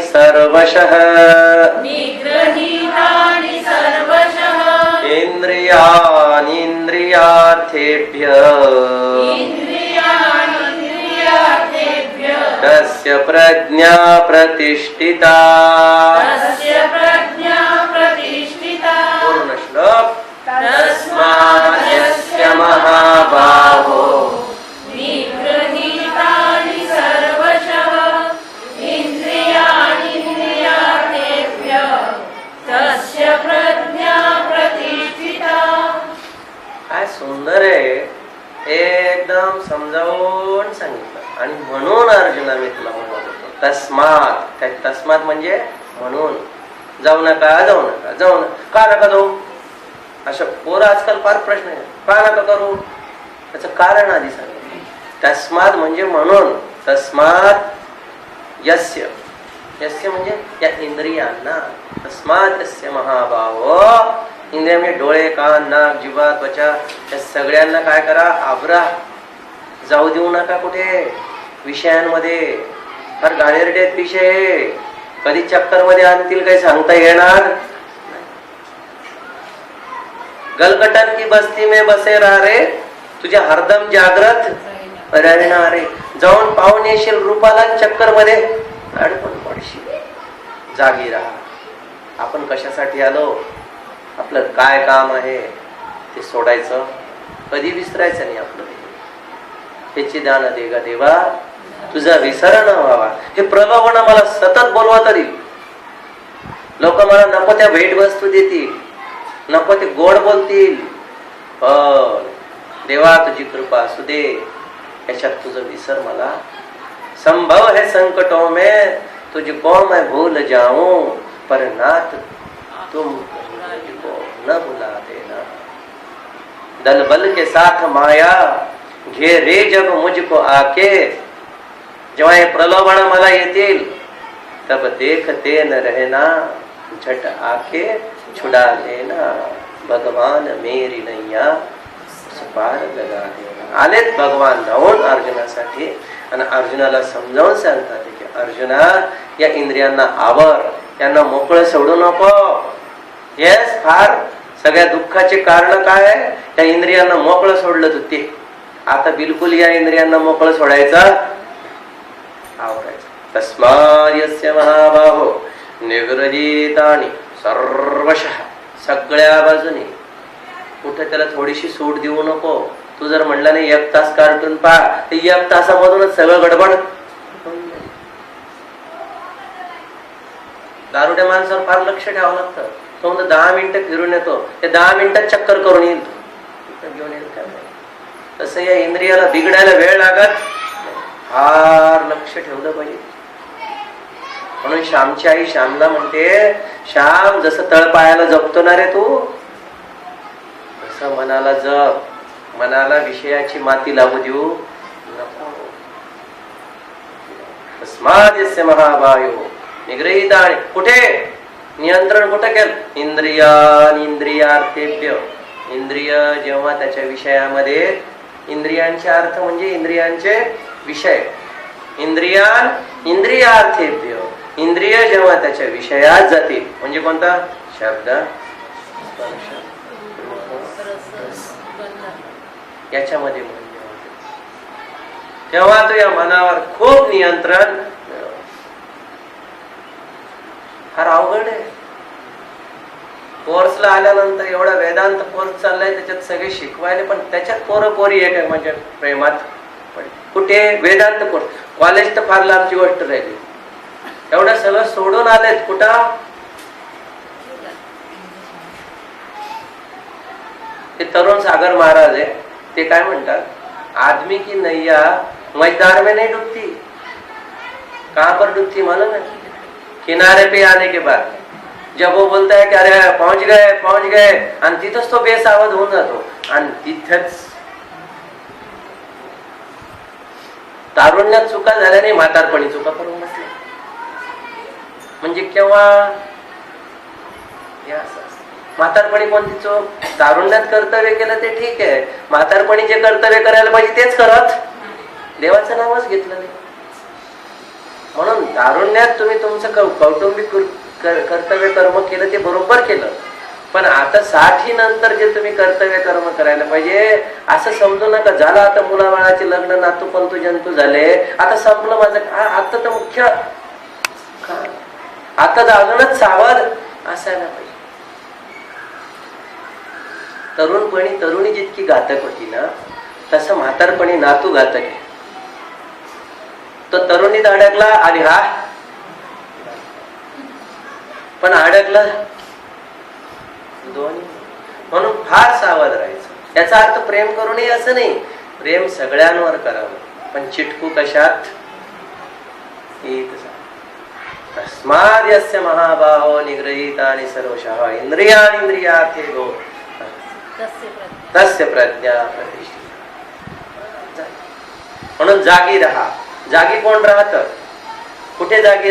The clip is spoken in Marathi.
सर्वशः। निगृहीतानि सर्वशः। तस्य प्रज्ञा प्रतिष्ठिता। तस्य प्रज्ञा प्रतिष्ठिता। पूर्ण श्लोक तस्य प्रज्ञा प्रतिष्ठिता। काय सुंदर आहे. एकदम समजावून सांगितलं. आणि म्हणून अर्जुना मी तुला म्हणत होतो. तस्मात. काय तस्मात म्हणजे म्हणून. जाऊ नका जाऊ नका जाऊ नका. का नका जाऊ? अशा पोरं आजकाल फार प्रश्न आहे का नका करू? त्याचं कारण आधी सांगितलं तस्मात म्हणजे म्हणून. तस्मात यस्य. यस्य म्हणजे या इंद्रियांना. तस्मात यस्य महाभाव. इंद्रिया म्हणजे डोळे कान नाक जिवा त्वचा. या सगळ्यांना काय करा? आवरा जाऊ देऊ नका कुठे. विषयांमध्ये. फार घाणेरडे आहेत विषय. कधी चक्करमध्ये आणतील काही सांगता येणार. गलकटन की बस्ती में बसे रहा रे. तुझ्या हरदम जागृत रहणार रे. जाऊन पाहून येशील रूपाला चक्करमध्ये अडकून जागी राहा. आपण कशासाठी आलो? आपलं काय काम आहे? ते सोडायचं. कधी विसरायचं नाही आपलं त्याची दान दे गा देवा. तुझा विसर न व्हावा. हे प्रलोभन मला सतत बोलवा तरी. लोक मला नको त्या भेट वस्तू देतील. नको ते गोड बोलतील. पण देवा तुझी कृपा असू दे. याच्यात तुझं विसर मला. संभव हे संकटो में तुझको मैं भूल जाऊं पर नाथ तुम मुझको न भुला देना। दलबल के साथ माया घेरे जब मुझको आके जेव्हा हे प्रलोभन मला येतील तब देखते न रहना झट आके छुडा लेना। भगवान मेरी नैया सुपार लगा देना। आलेत भगवान धावून अर्जुनासाठी आणि अर्जुनाला समजावून सांगतात अर्जुना या इंद्रियांना आवर यांना मोकळं सोडू नको. येस फार. सगळ्या दुःखाचे कारण काय? या त्या इंद्रियांना मोकळं सोडलं तू ते. आता बिलकुल या इंद्रियांना मोकळं सोडायचं आवरायचं. तस्माद यस्य महाबाहो. निग्रजितानी सर्वशः. सगळ्या बाजूने. कुठे त्याला थोडीशी सूट देऊ नको. तू जर म्हणला नाही एक तास कार्टून पहा ते एक तासामधूनच सगळं गडबड होऊन जाईल. दारुड्या माणसावर फार लक्ष ठेवावं लागतं. तो म्हणतो दहा मिनिटं फिरून येतो. ते दहा मिनिटात चक्कर करून येईल. तो. घेऊन येईल काय तसं या इंद्रियाला बिघडायला वेळ लागत फार लक्ष ठेवलं पाहिजे. म्हणून श्यामची आई श्यामला म्हणते श्याम जसं तळपायाला जपतो ना रे तू तसं मनाला जप. मनाला विषयाची माती लागू देऊ नको. तस्माद निग्रहित आणि कुठे? नियंत्रण कुठे केलं? इंद्रियान इंद्रियार्थेभ्य इंद्रिय जेव्हा त्याच्या विषयामध्ये इंद्रियांचे अर्थ म्हणजे इंद्रियांचे विषय. इंद्रियान इंद्रियार्थेभ्य. इंद्रिय जेव्हा त्याच्या विषयात जातील. म्हणजे कोणता? शब्द याच्यामध्ये म्हणजे तेव्हा तो या मनावर खूप नियंत्रण फार अवघड आहे. कोर्सला आल्यानंतर एवढा वेदांत कोर्स चाललाय त्याच्यात सगळे शिकवायले पण त्याच्यात पोरं पोरी एक आहे म्हणजे प्रेमात. कुठे? वेदांत कोर्स कॉलेज तर फार लांबची गोष्ट राहिली. एवढं सगळं सोडून आलेत कुठं? ते तरुण सागर महाराज आहे ते काय म्हणतात? आदमी की नैया मैदार में नाही डुबती. का पर डुबती मालूम है? किनारे पे आने के बाद। जब वो बोलता है की अरे पहुंच गए पहुंच गए आणि तिथंच हो तो बेसावध होऊन जातो आणि तिथंच तारुण्यात चुका झाल्या नाही म्हातारपणी चुका करून बसल्या. म्हणजे केव्हा? म्हातारपणी कोणती चूक? तारुण्यात कर्तव्य केलं ते ठीक आहे. म्हातारपणी जे कर्तव्य करायला पाहिजे तेच करत. देवाचं नावच घेतलं नाही. म्हणून तारुण्यात तुम्ही तुमचं कौटुंबिक कर्तव्य कर्म केलं ते बरोबर केलं. पण आता साठी नंतर जे तुम्ही कर्तव्य कर्म करायला पाहिजे असं समजू नका. झालं आता मुलाबाळाचे लग्न नातू पंतू जंतू झाले. आता संपलं माझं. आता तर मुख्य आता तर अजूनच सावध असायला पाहिजे. तरुणपणी तरुणी जितकी घातक होती ना तसं म्हातारपणी नातू घातक आहे. तो तरुणीत अडकला आणि हा. पण अडकला. दोन्ही. म्हणून फार सावध राहायचं. याचा अर्थ प्रेम करू नये असं नाही. प्रेम सगळ्यांवर करावं. पण चिटकू कशात? तस्माद यस्य महाबाहो निग्रहितानि सर्वशः इंद्रियानि इंद्रियाथे गो तस्य प्रज्ञा. प्रतिष्ठिता. म्हणून जागी राहा. जागी कोण राहत? कुठे जागी